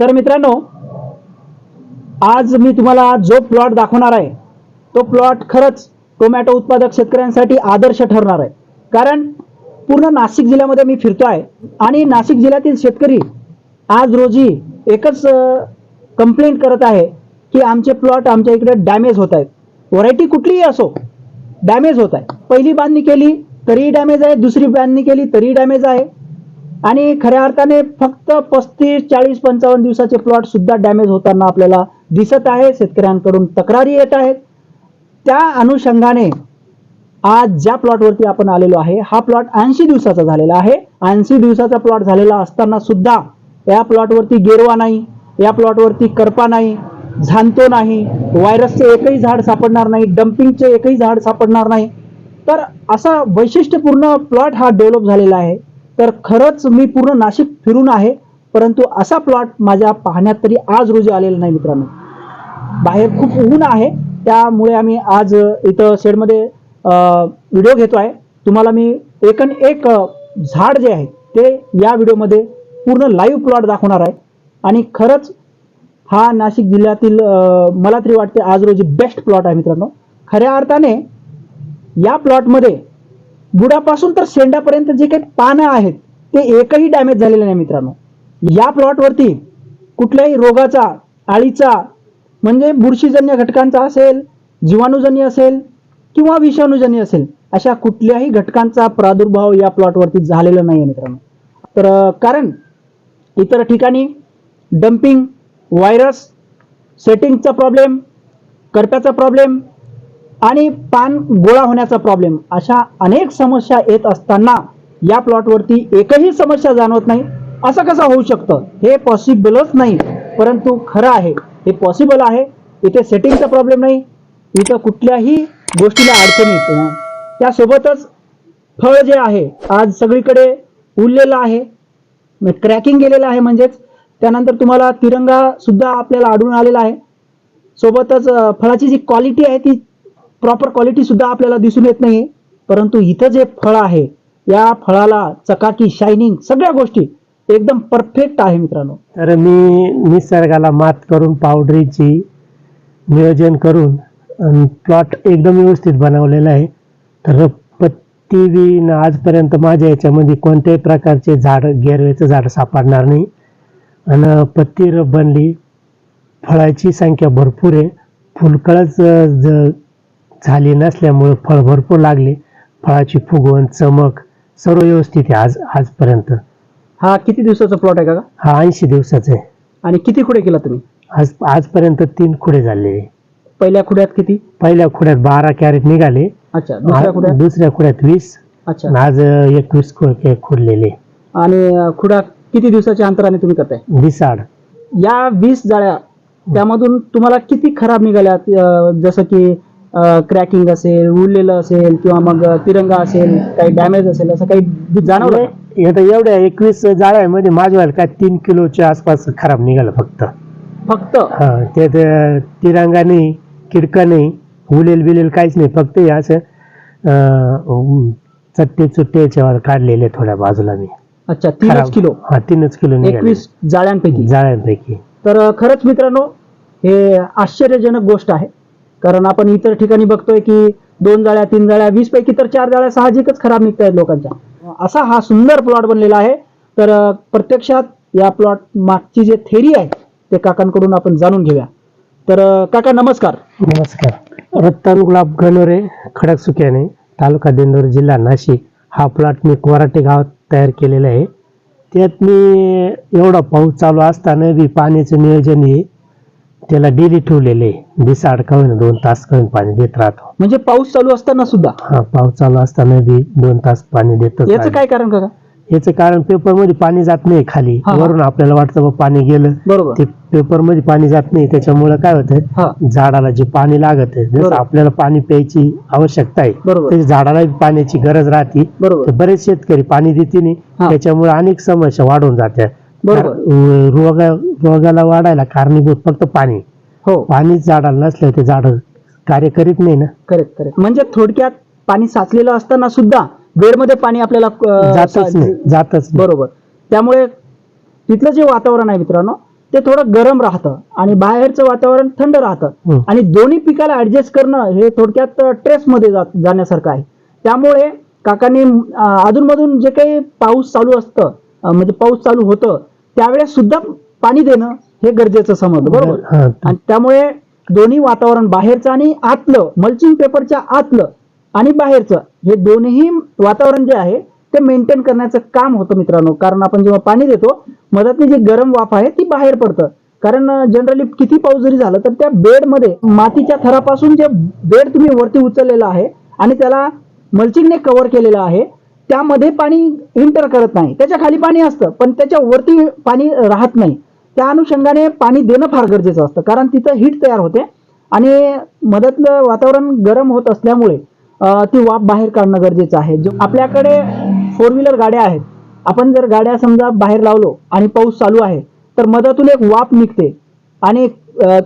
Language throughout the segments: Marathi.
तर मित्रांनो आज मी तुम्हाला जो प्लॉट दाखवणार आहे तो प्लॉट खरंच टोमॅटो उत्पादक शेतकऱ्यांसाठी आदर्श ठरणार आहे. कारण पूर्ण नाशिक जिल्ह्यामध्ये मी फिरतो आहे आणि नाशिक जिल्ह्यातील शेतकरी आज रोजी एकच कंप्लेंट करत आहे की आमचे प्लॉट आमच्या इकडे डॅमेज होत आहेत. व्हरायटी कुठलीही असो डॅमेज होत आहे. पहिली बांधणी केली तरीही डॅमेज आहे. दुसरी बांधणी केली तरीही डॅमेज आहे. आणि खऱ्या अर्थाने फक्त पस्तीस चाळीस पंचावन्न दिवसाचे प्लॉट सुद्धा डॅमेज होताना आपल्याला दिसत आहे. शेतकऱ्यांकडून तक्रारी येत आहेत. त्या अनुषंगाने आज ज्या प्लॉटवरती आपण आलेलो आहे हा प्लॉट ऐंशी दिवसाचा झालेला आहे. ऐंशी दिवसाचा प्लॉट झालेला असताना सुद्धा या प्लॉटवरती गेरवा नाही या प्लॉटवरती करपा नाही झांतो नाही व्हायरसचे एकही झाड सापडणार नाही डम्पिंगचे एकही झाड सापडणार नाही. तर असा वैशिष्ट्यपूर्ण प्लॉट हा डेव्हलप झालेला आहे. तर खरंच मी पूर्ण नाशिक फिरून आहे परंतु असा प्लॉट माझ्या पाहण्यात तरी आज रोजी आलेला नाही मित्रांनो. बाहेर खूप ऊन आहे त्यामुळे आम्ही आज इथं शेडमध्ये व्हिडिओ घेतो आहे. तुम्हाला मी एकन एक झाड जे आहे ते या व्हिडिओमध्ये पूर्ण लाईव्ह प्लॉट दाखवणार आहे. आणि खरंच हा नाशिक जिल्ह्यातील मला तरी वाटते आज रोजी बेस्ट प्लॉट आहे मित्रांनो. खऱ्या अर्थाने या प्लॉटमध्ये बुडापासून तर शेंड्यापर्यंत जे काही पानं आहेत ते एकही डॅमेज झालेलं नाही मित्रांनो. या प्लॉटवरती कुठल्याही रोगाचा आळीचा म्हणजे बुरशीजन्य घटकांचा असेल जीवाणूजन्य असेल किंवा विषाणूजन्य असेल अशा कुठल्याही घटकांचा प्रादुर्भाव या प्लॉटवरती झालेला नाही आहे मित्रांनो. तर कारण इतर ठिकाणी डम्पिंग व्हायरस सेटिंगचा प्रॉब्लेम करप्याचा प्रॉब्लेम आणि पान गोळा होण्याचा प्रॉब्लेम अशा अनेक समस्या येत असताना या प्लॉटवरती एकही समस्या जाणवत नाही. असं कसं होऊ शकतं? हे पॉसिबलच नाही. परंतु खरं आहे. हे पॉसिबल आहे. इथे सेटिंगचा प्रॉब्लेम नाही. इथं कुठल्याही गोष्टीला अडचणी येत नाही. त्यासोबतच फळ जे आहे आज सगळीकडे उरलेलं आहे. क्रॅकिंग गेलेलं आहे म्हणजेच. त्यानंतर तुम्हाला तिरंगा सुद्धा आपल्याला आढळून आलेला आहे. सोबतच फळाची जी क्वालिटी आहे ती प्रॉपर क्वालिटी सुद्धा आपल्याला दिसून येत नाही परंतु इथं जे फळ आहे या फळाला चकाकी शायनिंग सगळ्या गोष्टी एकदम परफेक्ट आहे मित्रांनो. तर मी निसर्गाला मात करून पावडरीची नियोजन करून प्लॉट एकदम व्यवस्थित बनवलेला आहे. तर पत्ती बी आजपर्यंत माझ्या याच्यामध्ये कोणत्याही प्रकारचे झाड गेरवेचं झाड सापडणार नाही. आणि पत्ती रब बनली फळाची संख्या भरपूर आहे. फुलकळच ज- झाली नसल्यामुळे फळ भरपूर लागले. फळाची फुगवण चमक सर्व व्यवस्थित आहे आज आजपर्यंत. हा किती दिवसाचा प्लॉट आहे का हा ऐंशी दिवसाचा आहे. आणि किती खुडे केला तुम्ही? आज आजपर्यंत तीन खुडे झाले. पहिल्या खुड्यात किती? पहिल्या खुड्यात बारा कॅरेट निघाले. अच्छा दुसऱ्या खुड्यात? दुसऱ्या खुड्यात वीस. अच्छा. आणि आज एकवीस खु- खुडलेले. आणि खुडा किती दिवसाच्या अंतराने तुम्ही करताय? दिसाड या वीस जाळ्या त्यामधून तुम्हाला किती खराब निघाल्या जसं की क्रॅकिंग असेल उरलेलं असेल किंवा मग तिरंगा असेल काही डॅमेज असेल असं काही जाणवलं का? आता एवढ्या एकवीस जाळ्यामध्ये माझ्या काय तीन किलोच्या आसपास खराब निघालं फक्त. फक्त? हा ते ते तिरंगा नाही किडका नाही उलेल बिलेल काहीच नाही फक्त हे असं अं, चट्टे चुट्टे याच्यावर काढलेले थोड्या बाजूला मी. अच्छा तीनच खराब. किलो? हा तीनच किलो निघाले. एकवीस जाळ्यांपैकी? जाळ्यांपैकी. तर खरंच मित्रांनो हे आश्चर्यजनक गोष्ट आहे. कारण आपण इतर ठिकाणी बघतोय की दोन जाळ्या तीन जाळ्या वीस पैकी तर चार जाळ्या साहजिकच खराब निघत आहेत लोकांच्या. असा हा सुंदर प्लॉट बनलेला आहे. तर प्रत्यक्षात या प्लॉट मागची जे थेरी आहे ते काकांकडून आपण जाणून घेऊया. तर काका नमस्कार. नमस्कार. रत्तन गुलाब गणोरे खडक सुक्याने तालुका दिंडोरी जिल्हा नाशिक. हा प्लॉट मी कोराटे गावात तयार केलेला आहे. त्यात मी एवढा पाऊस चालू असताना बी पाण्याचं नियोजन हे त्याला डेली ठेवलेले दिसाड कळून दोन तास कळून पाणी देत राहतो. म्हणजे पाऊस चालू असताना सुद्धा? हा पाऊस चालू असताना बी दोन तास पाणी देतो याचं काय कारण काका? याचं कारण पेपरमध्ये पाणी जात नाही खाली. हा. वरून आपल्याला वाटतं बा पाणी गेलं. बरोबर. ते पेपरमध्ये पाणी जात नाही. त्याच्यामुळे काय होतं हा. झाडाला जे पाणी लागत आहे जसं बरोबर. आपल्याला पाणी प्यायची आवश्यकता आहे बरोबर. झाडाला पाण्याची गरज राहते. बरोबर. तर बरेच शेतकरी पाणी देते नाही. हा. त्याच्यामुळे अनेक समस्या वाढून जात्या. बरोबर. रोगा रोगाला वाढायला कारणीभूत फक्त पाणी. हो. पाणीच झाडाला नसलं ते झाड कार्य करीत नाही ना. Correct correct. म्हणजे थोडक्यात पाणी साचलेलं असताना सुद्धा बेडमध्ये पाणी आपल्याला जातच नाही जातच बरोबर. त्यामुळे तिथलं जे वातावरण आहे मित्रांनो ते थोडं गरम राहतं आणि बाहेरचं वातावरण थंड राहतं. आणि दोन्ही पिकाला ऍडजस्ट करणं हे थोडक्यात ट्रेसमध्ये जात जाण्यासारखं आहे. त्यामुळे काकांनी अधूनमधून जे काही पाऊस चालू असतं म्हणजे पाऊस चालू होतं त्यावेळेस सुद्धा पाणी देणं हे गरजेचं समजलं. बरोबर. आणि त्यामुळे दोन्ही वातावरण बाहेरचं आणि आतलं मल्चिंग पेपरच्या आतलं आणि बाहेरचं हे दोन्ही वातावरण जे आहे ते मेंटेन करण्याचं काम होतं मित्रांनो. कारण आपण जेव्हा पाणी देतो मधातली जी गरम वाफ आहे ती बाहेर पडतं. कारण जनरली किती पाऊस जरी झाला तर त्या बेडमध्ये मातीच्या थरापासून जे बेड तुम्ही वरती उचललेलं आहे आणि त्याला मल्चिंगने कव्हर केलेलं आहे त्यामध्ये पाणी इंटर करत नाही. त्याच्याखाली पाणी असतं पण त्याच्या वरती पाणी राहत नाही. त्या अनुषंगाने पाणी देणं फार गरजेचं असतं कारण तिथं हीट तयार होते आणि मधातलं वातावरण गरम होत असल्यामुळे ती वाफ बाहेर काढणं गरजेचं आहे. जो आपल्याकडे फोर व्हीलर गाड्या आहेत आपण जर गाड्या समजा बाहेर लावलो आणि पाऊस चालू आहे तर मधातून एक वाफ निघते आणि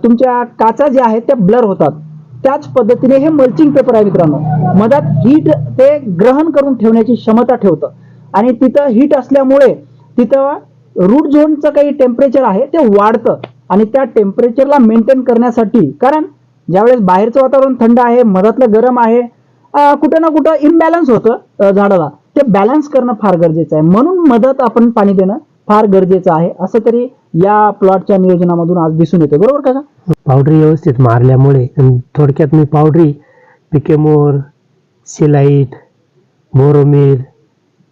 तुमच्या काचा ज्या आहेत त्या ब्लर होतात. त्याच पद्धतीने हे मल्चिंग पेपर आहे मित्रांनो. मधात हीट ते ग्रहण करून ठेवण्याची क्षमता ठेवतं. आणि तिथं हीट असल्यामुळे तिथं रूट झोनचं काही टेम्परेचर आहे ते वाढतं. आणि त्या टेम्परेचरला मेंटेन करण्यासाठी कारण ज्यावेळेस बाहेरचं वातावरण थंड आहे मधातलं गरम आहे कुठं ना कुठं इम्बॅलन्स होतं झाडाला. ते बॅलन्स करणं फार गरजेचं आहे. म्हणून मदत आपण पाणी देणं फार गरजेचं आहे. असं तरी या प्लॉटच्या नियोजनामधून आज दिसून येते. बरोबर का? पावडरी व्यवस्थित मारल्यामुळे थोडक्यात मी पावडरी पिकेमोर सिलाईट बोरोमीर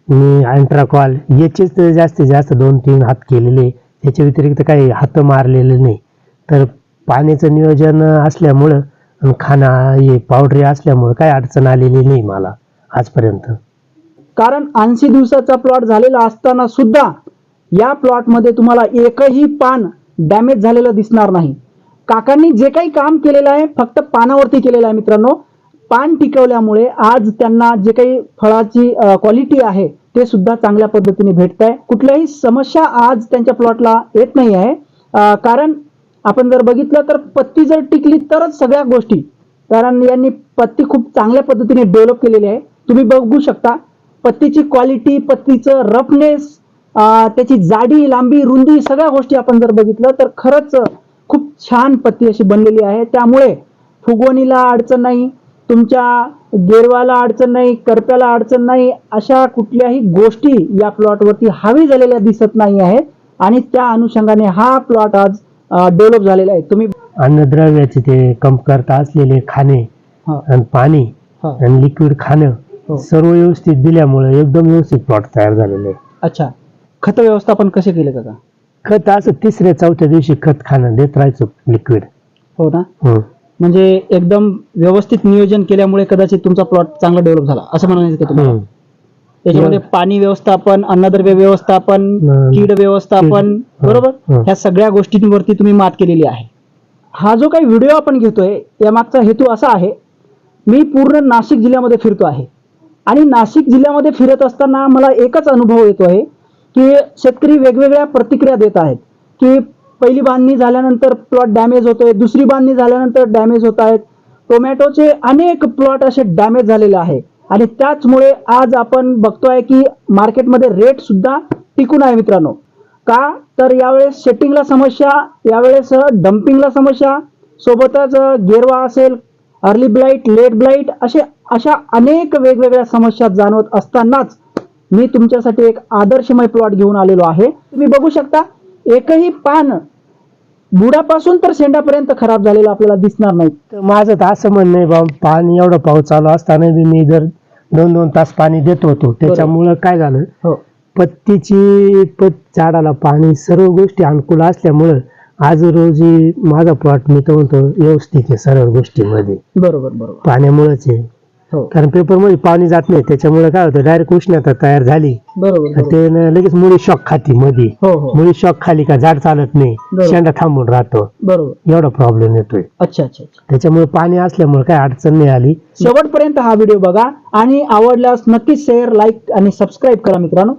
मी अँट्राकॉल याचेच जास्तीत जास्त दोन तीन हात केलेले. त्याच्या व्यतिरिक्त काही हात मारलेले नाही. तर पाण्याचं नियोजन असल्यामुळं आणि खाना हे पावडरी असल्यामुळं काही अडचण आलेली नाही मला आजपर्यंत. कारण ऐंशी दिवसाचा प्लॉट झालेला असताना सुद्धा या प्लॉटमध्ये तुम्हाला एकही पान डॅमेज झालेलं दिसणार नाही. काकांनी जे काही काम केलेलं आहे फक्त पानावरती केलेलं आहे मित्रांनो. पान टिकवल्यामुळे आज त्यांना जे काही फळाची क्वालिटी आहे ते सुद्धा चांगल्या पद्धतीने भेटत आहे कुठल्याही समस्या आज त्यांच्या प्लॉटला येत नाही आहे कारण आपण जर बघितलं तर पत्ती जर टिकली तरच सगळ्या गोष्टी. कारण यांनी पत्ती खूप चांगल्या पद्धतीने डेव्हलप केलेली आहे. तुम्ही बघू शकता पत्तीची क्वालिटी पत्तीचं रफनेस त्याची जाडी लांबी रुंदी सगळ्या गोष्टी आपण जर बघितलं तर खरंच खूप छान पत्ती अशी बनलेली आहे. त्यामुळे फुगवणीला अडचण नाही. तुमच्या गेरवाला अडचण नाही करप्याला अडचण नाही अशा कुठल्याही गोष्टी या प्लॉटवरती हवी झालेल्या दिसत नाही आहेत. आणि त्या अनुषंगाने हा प्लॉट आज डेव्हलप झालेला आहे. तुम्ही अन्नद्रव्याचे ते कमतरता असलेले खाणे हा, आणि पाणी हा, आणि लिक्विड खाणं हो. सर्व व्यवस्थित दिल्यामुळे एकदम व्यवस्थित प्लॉट तयार झालेले आहे. अच्छा. खत व्यवस्थापन कसे केले काका? खत असं तिसऱ्या चौथ्या दिवशी खत खाणं देत राहायचं लिक्विड हो ना? म्हणजे एकदम व्यवस्थित नियोजन केल्यामुळे कदाचित तुमचा प्लॉट चांगला डेव्हलप झाला असं म्हणायचं का तुम्हाला? त्याच्यामध्ये पाणी व्यवस्थापन अन्नद्रव्य व्यवस्थापन. कीड व्यवस्थापन. बरोबर. ह्या सगळ्या गोष्टींवरती तुम्ही मात केलेली आहे. हा जो काही व्हिडिओ आपण घेतोय यामागचा हेतू असा आहे मी पूर्ण नाशिक जिल्ह्यामध्ये फिरतो आहे. आणि नाशिक जिल्ह्यामध्ये फिरत असताना मला एकच अनुभव येतो आहे की शेतकरी वेगवेगळ्या प्रतिक्रिया देत आहेत की पहिली बांधणी झाल्यानंतर प्लॉट डॅमेज होतोय दुसरी बांधणी झाल्यानंतर डॅमेज होत आहेत. टोमॅटोचे अनेक प्लॉट असे डॅमेज झालेले आहे. आणि त्याचमुळे आज आपण बघतोय की मार्केटमध्ये रेट सुद्धा टिकून आहे मित्रांनो. का? तर यावेळेस सेटिंगला समस्या यावेळेस डम्पिंगला समस्या सोबतच गेरवा असेल अर्ली ब्लाईट लेट ब्लाईट असे अशा अनेक वेगवेगळ्या समस्या जाणवत असतानाच मी तुमच्यासाठी एक आदर्शमय प्लॉट घेऊन आलेलो आहे. तुम्ही बघू शकता एकही पान बुडापासून तर शेंडापर्यंत खराब झालेलं आपल्याला दिसणार नाही. तर माझं तर असं म्हणणं आहे बा पाणी एवढं पाऊस चालू असताना बी मी जर दोन दोन तास पाणी देत होतो त्याच्यामुळं काय झालं? हो. पत्तीची पत झाडाला पाणी सर्व गोष्टी अनुकूल असल्यामुळं आज रोजी माझा प्लॉट मी तर म्हणतो व्यवस्थित आहे सर्व गोष्टीमध्ये. बरोबर बरोबर. पाण्यामुळेच आहे. हो. कारण पेपरमध्ये पाणी जात नाही त्याच्यामुळे काय होतं डायरेक्ट उष्णता तयार झाली. बरोबर तर बरोबर. ते न लगेच मुळी शॉक खाती मध्ये हो हो. मुळी शॉक खाली का झाड चालत नाही. शेंडा थांबून राहतो. बरोबर. एवढा प्रॉब्लेम येतोय. अच्छा अच्छा अच्छा. त्याच्यामुळे पाणी असल्यामुळे काय अडचण नाही आली. शेवटपर्यंत हा व्हिडिओ बघा आणि आवडल्यास नक्कीच शेअर लाईक आणि सबस्क्राईब करा मित्रांनो.